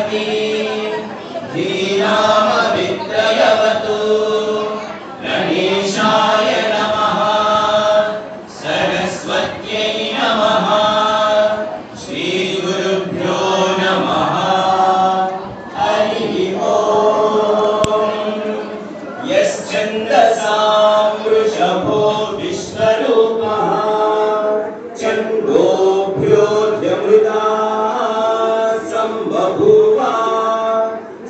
धीनामवित्रयवतु गणेशाय नमः। सरस्वत्यै नमः। श्रीगुरुभ्यो नमः। हरिः यश्चन्दसां वृषभो विश्वरूपः। छन्दोभ्योऽध्यमृता सम्बभूव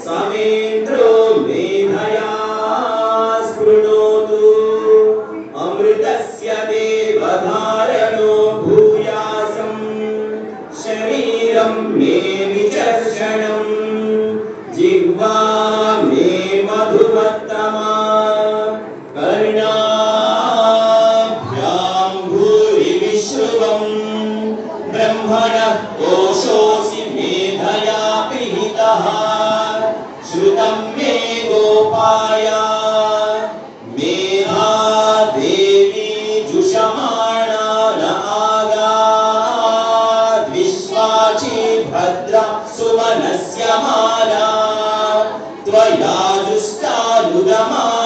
समेन्द्रो मेधया स्पृणोतु। अमृतस्य देवधारणो भूयासम् शरीरं मे विचर्षणम् जिह्वा मे मधुमत्तमा कर्णाभ्यां भूरि ब्रह्मणः श्रुतं मे गोपाय। मेधा देवी जुषमाणा न भद्रा सुमनस्य माला त्वया जुष्टानुगमाना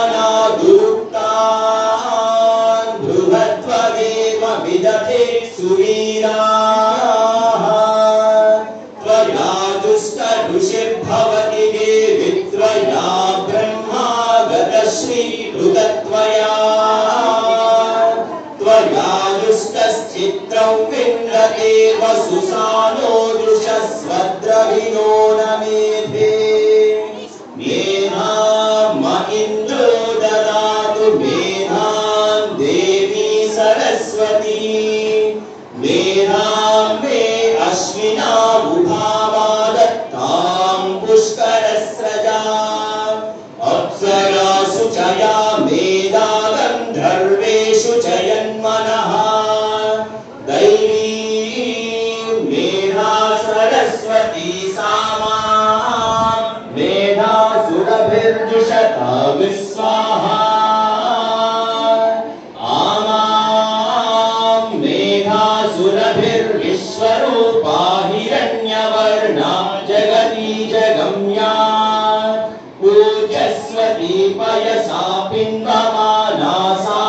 त्वया दुष्टश्चित्रं विन्दते वसुसानो इन्द्रो ददातु मेधां देवी सरस्वती। मेधां मे अश्विना उभावा दत्तां सरस्वती सामा मेधा सुरभिर्जुषता विस्वाहा आमां मेधा सुरभिर्विश्वरूपा हिरण्यवर्णा जगती जगम्या. पूज्यस्वती पयसा पिन्वमाना सा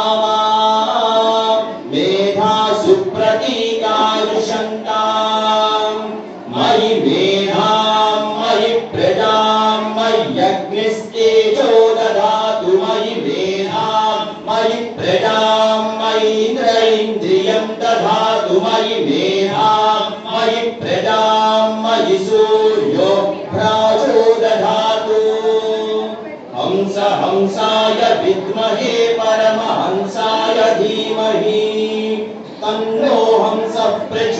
मयि प्रजां मयि सूर्यो भ्राजो दधातु हंस हंसाय विद्महे परमहंसाय धीमहि। तन्नो हंस प्रचोदयात्